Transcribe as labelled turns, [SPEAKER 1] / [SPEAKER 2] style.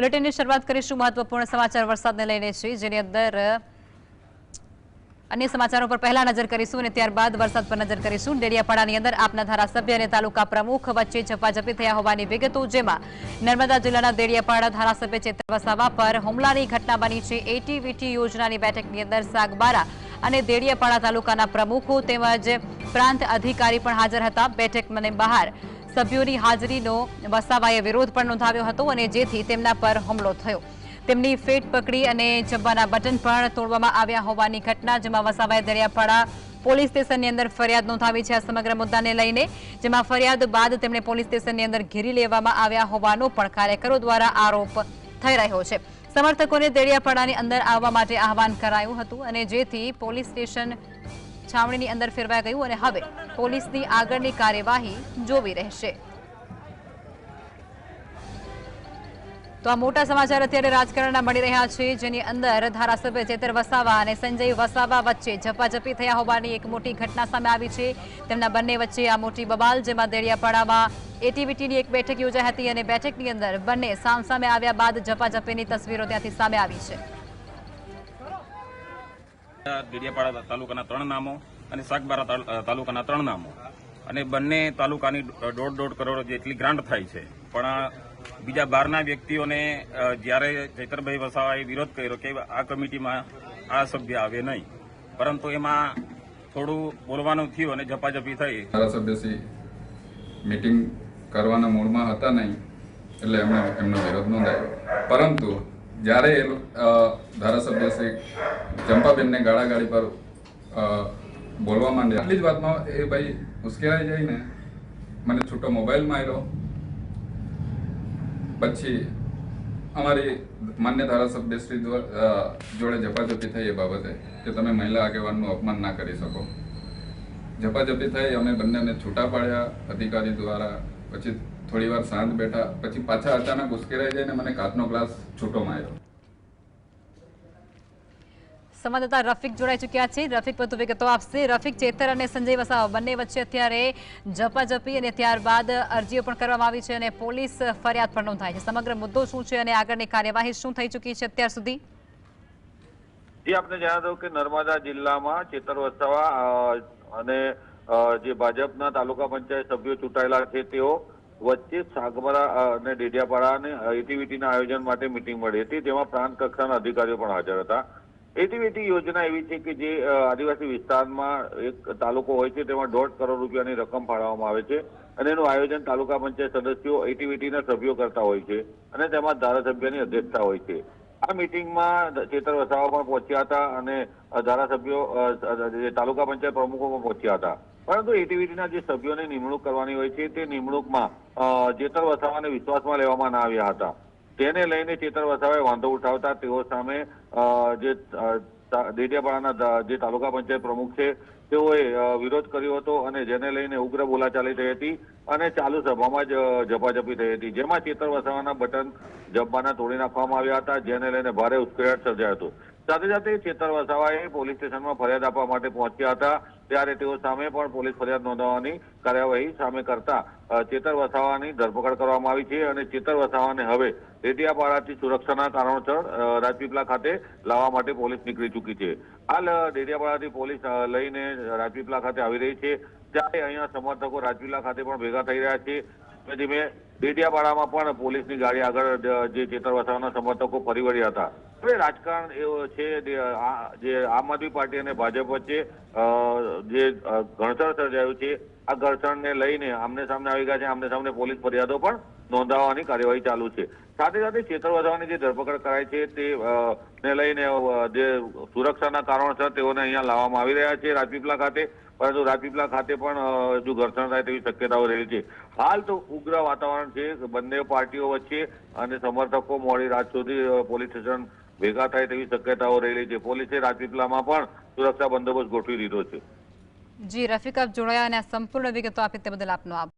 [SPEAKER 1] બુલેટિનની શરૂઆત કરીશું મહત્વપૂર્ણ સમાચાર વરસાદને લઈને છે, જેની અંદર અન્ય સમાચારો પર પહેલા નજર કરીશું અને ત્યારબાદ વરસાદ પર નજર કરીશું. ડેડિયાપાડાની અંદર આપના ધારાસભ્ય અને તાલુકા પ્રમુખ વચ્ચે ઝપાઝપી થયા હોવાની વિગતો, જેમાં નર્મદા જિલ્લાના દેડિયાપાડા ધારાસભ્ય ચેતર વસાવા પર હુમલાની ઘટના બની છે. એટીવીટી યોજનાની બેઠકની અંદર સાગબારા અને દેડિયાપાડા તાલુકાના પ્રમુખો તેમજ પ્રાંત અધિકારી પણ હાજર હતા. બેઠકની બહાર સભ્યોની હાજરીનો વસાવાએ વિરોધ પણ નોંધાવ્યો હતો અને જેથી તેમના પર હુમલો થયો. તેમની ફેટ પકડી અને જબ્બાના બટન પણ તોડવામાં આવ્યા હોવાની ઘટના, જેમાં વસાવાએ દરિયાપાડા પોલીસ સ્ટેશનની અંદર ફરિયાદ નોંધાવી છે આ સમગ્ર મુદ્દાને લઈને, જેમાં ફરિયાદ બાદ તેમણે પોલીસ સ્ટેશનની અંદર ઘેરી લેવામાં આવ્યા હોવાનો પણ કાર્યકરો દ્વારા આરોપ થઈ રહ્યો છે. સમર્થકોને દેડિયાપાડાની અંદર આવવા માટે આહવાન કરાયું હતું અને જેથી પોલીસ સ્ટેશન છાવણીની અંદર ફેરવાઈ ગયું અને હવે પોલીસની આગળની કાર્યવાહી જોવી રહેશે. તો આ મોટા સમાચાર અત્યારે રાજકારણના મળી રહ્યા છે, જેની અંદર ધારાસભ્ય ચેતર વસાવા અને સંજય વસાવા વચ્ચે ઝપાઝપી થયા હોવાની એક મોટી ઘટના સામે આવી છે. તેમના બંને વચ્ચે આ મોટી બબાલ, જેમાં દેડિયાપાડામાં એટીવીટીની એક બેઠક યોજાઈ હતી અને બેઠકની અંદર બંને સામસામે આવ્યા બાદ ઝપાઝપીની તસવીરો ત્યાંથી સામે આવી છે.
[SPEAKER 2] દેડિયાપાડા તાલુકાના ત્રણ નામો અને સાગબારા તાલુકાના ત્રણ નામો. અને બંને તાલુકાની દોઢ દોઢ કરોડ જેટલી ગ્રાન્ટ થાય છે. પણ બીજા બહારના વ્યક્તિઓને જ્યારે ચૈતરભાઈ વસાવાએ વિરોધ કર્યો કે આ કમિટીમાં આ સભ્ય આવે નહીં. પરંતુ એમાં થોડું બોલવાનું થયું અને ઝપાઝપી થઈ.
[SPEAKER 3] ધારાસભ્યશ્રી મીટિંગ કરવાના મૂડમાં હતા નહીં, એટલે એમણે એમનો વિરોધ નોંધાયો. પરંતુ જ્યારે એ અ, ધારાસભ્યશ્રી ચંપાબેનને ગાળાગાળી પર બોલવા માંડ્યા આટલી જ વાતમાં એ ભાઈ ઉશ્કેરાઈ જઈને મને છૂટો મોબાઈલ માર્યો. પછી અમારી માન્ય ધારાસભ્યશ્રી જોડે ઝપાઝપી થઈ એ બાબતે કે તમે મહિલા આગેવાનનું અપમાન ના કરી શકો. ઝપાઝપી થઈ અમે બંનેને છૂટા પાડ્યા અધિકારી દ્વારા પછી થોડી વાર શાંત બેઠા પછી પાછા અચાનક ઉશ્કેરાઈ જઈને મને કાચનો ગ્લાસ છૂટો માર્યો.
[SPEAKER 1] સંવાદદાતા રફીક જોડાઈ ચૂક્યા છે. રફીક વધુ વિગતો આપશે. રફીક ચેતર અને સંજય વસાવ બંને વચ્ચે અત્યારે ઝપાઝપી અને ત્યારબાદ અરજીઓ પણ કરવામાં આવી છે અને પોલીસ ફરિયાદ પણ નોંધાઈ છે. સમગ્ર મુદ્દો શું છે અને આગળની કાર્યવાહી શું થઈ ચૂકી છે અત્યાર સુધી?
[SPEAKER 4] જી આપને જણાવી દઉં કે નર્મદા જિલ્લામાં ચેતર વસાવા અને જે ભાજપના તાલુકા પંચાયત સભ્યો ચૂંટાયેલા છે તેઓ વચ્ચે સાગબારા અને ડેડિયાપાડા અને એટીવીટીના આયોજન માટે મિટિંગ મળી હતી તેમાં પ્રાંત કક્ષાના અધિકારીઓ પણ હાજર હતા. એટીવીટી યોજના એવી છે કે જે આદિવાસી વિસ્તારમાં એક તાલુકો હોય છે, તેમાં દોઢ કરોડ રૂપિયાની રકમ ફાળવવામાં આવે છે, અને એનું આયોજન તાલુકા પંચાયત સદસ્યો, એટીવીટીના સભ્યો કરતા હોય છે, અને તેમાં ધારાસભ્યની અધ્યક્ષતા હોય છે. આ મિટિંગમાં ચેતર વસાવા પણ પહોંચ્યા હતા અને ધારાસભ્યો તાલુકા પંચાયત પ્રમુખો પણ પહોંચ્યા હતા. પરંતુ એટીવીટીના જે સભ્યોની નિમણૂક કરવાની હોય છે, તે નિમણૂકમાં ચેતર વસાવાને વિશ્વાસમાં લેવામાં ના આવ્યા હતા. તેને લઈને ચેતર વસાવાએ વાંધો ઉઠાવતા તેઓ સામે જે તા- જે તાલુકા પંચાયત પ્રમુખ છે, તેઓએ વિરોધ કર્યો હતો અને જેને લઈને ઉગ્ર બોલાચાલી થઈ હતી અને ચાલુ સભામાં જ ઝપાઝપી થઈ હતી. જેમાં ચેતર વસાવાના બટન જબ્બાના તોડી નાખવામાં આવ્યા હતા, જેને લઈને ભારે ઉશ્કેરાટ સર્જાયો હતો. સાથે સાથે ચેતર વસાવાએ પોલીસ સ્ટેશનમાં ફરિયાદ આપવા માટે પહોંચ્યા હતા. ત્યારે તેઓ સામે પણ પોલીસ ફરિયાદ નોંધાવવાની કાર્યવાહી સામે કરતા ચેતર વસાવાની ધરપકડ કરવામાં આવી છે અને ચેતર વસાવાને હવે ડેડિયાપાડાથી સુરક્ષાના કારણોસર રાજપીપલા ખાતે લાવવા માટે પોલીસ નીકળી ચૂકી છે. હાલ ડેડિયાપાડાથી પોલીસ લઈને રાજપીપલા ખાતે આવી રહી છે. ત્યારે અહીંયા સમર્થકો રાજપીપલા ખાતે પણ ભેગા થઈ રહ્યા છે. ધીમે ધીમે ડેડિયાપાડામાં પણ પોલીસની ગાડી આગળ જે ચેતર સમર્થકો ફરી વળ્યા હતા. હવે રાજકારણ એવો છે જે આમ આદમી પાર્ટી અને ભાજપ વચ્ચે જે ઘર્ષણ સર્જાયું છે, આ ઘર્ષણને લઈને આમને સામને આવી ગયા છે, આમને સામને પોલીસ ફરિયાદો પણ નોંધાવવાની કાર્યવાહી ચાલુ છે. સાથે સાથે ચેતર જે ધરપકડ કરાઈ છે તે ને લઈને જે સુરક્ષાના કારણોસર તેઓને અહીંયા લાવવામાં આવી રહ્યા છે રાજપીપલા ખાતે. પરંતુ રાજપીપલા ખાતે પણ હજુ ઘર્ષણ થાય તેવી શક્યતાઓ રહેલી છે. હાલ તો ઉગ્ર વાતાવરણ છે, બંને પાર્ટીઓ વચ્ચે અને સમર્થકો મોડી રાત સુધી પોલીસ સ્ટેશન ભેગા થાય તેવી શક્યતાઓ રહેલી છે. પોલીસે રાજપીપલામાં પણ સુરક્ષા બંદોબસ્ત ગોઠવી દીધો છે.
[SPEAKER 1] જી, રફીક આપ જોડાયા અને સંપૂર્ણ વિગતો આપી તે બદલ આપનો આભાર.